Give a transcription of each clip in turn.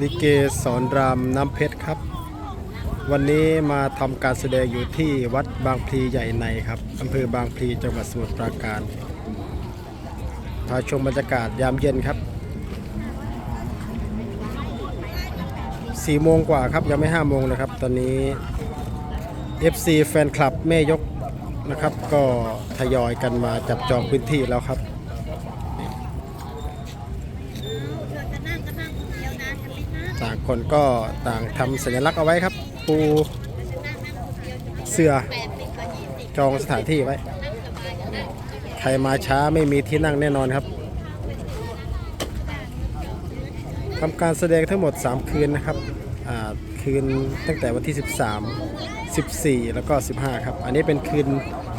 ลิเกสอนรามน้ำเพชรครับ วันนี้มาทำการแสดงอยู่ที่วัดบางพลีใหญ่ในครับอำเภอบางพลีจังหวัดสมุทรปราการพาชมบรรยากาศยามเย็นครับ4โมงกว่าครับยังไม่5โมงนะครับ ตอนนี้ FC แฟนคลับแม่ยกนะครับ ก็ทยอยกันมาจับจองพื้นที่แล้วครับ ต่างคนก็ต่างทำสัญลักษณ์เอาไว้ครับ ปูเสือจองสถานที่ไว้ใครมาช้าไม่มีที่นั่งแน่นอนครับทำการแสดงทั้งหมด 3 คืนนะครับอ่าคืนตั้งแต่วันที่ 13 14 แล้วก็ 15 ครับ อันนี้เป็นคืน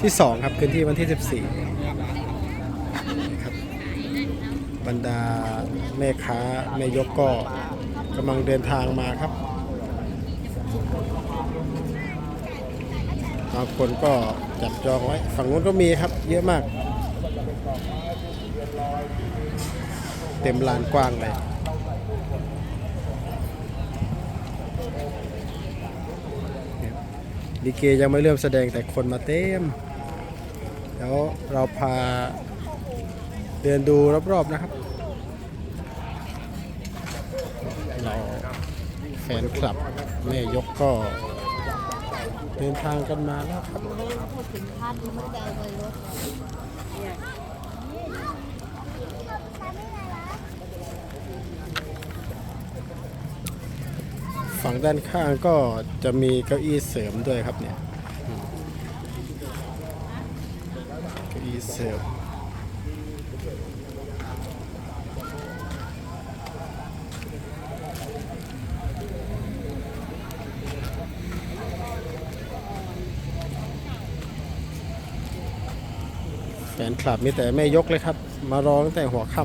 ที่ 2 ครับ คืนที่วันที่ 14นี่ครับ บรรดาแม่ค้าแม่ยกก็กำลังเดินทางมาครับบางคนก็จับจองไว้ ฝั่งนู้นก็มีครับเยอะมาก เต็มลานกว้างเลยลิเกยังไม่เริ่มแสดงแต่คนมาเต็ม แล้วเราพา เดินดูรอบๆนะครับเราแฟนคลับแม่ยกก็เดินทางกันมาแล้วครับฝั่งด้านข้างก็จะมีเก้าอี้เสริมด้วยครับเนี่ย เก้าอี้เสริม แฟนคลับมีแต่แม่ยกเลยครับ มาร้องแต่หัวค่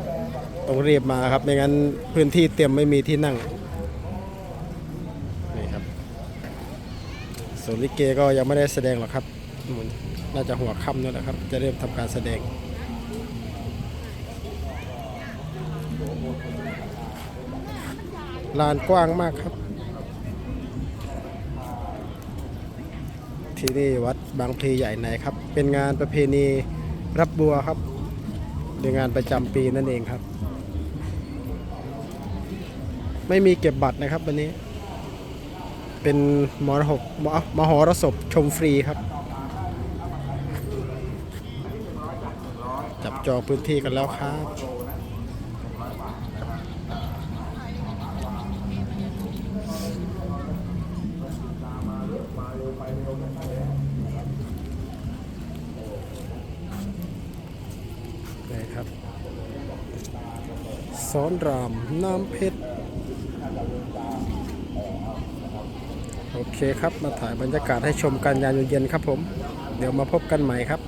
ำต้องรีบมาครับ ไม่งั้นพื้นที่เต็มไม่มีที่นั่ง นี่ครับส่วนลิเกก็ยังไม่ได้แสดงหรอกครับ น่าจะหัวค่ำนั่นแหละครับ จะเริ่มทำการแสดง ลานกว้างมากครับ ที่นี่วัดบางพลีใหญ่ในครับ เป็นงานประเพณีรับบัวครับเป็นงานประจำปีนั่นเองครับ ไม่มีเก็บบัตรนะครับวันนี้ เป็นมรหกมมหรสพชมฟรีครับ จับจองพื้นที่กันแล้วครับ ซอนราม น้ำเพชร โอเคครับ มาถ่ายบรรยากาศให้ชมกันยามเย็นๆครับผม เดี๋ยวมาพบกันใหม่ครับ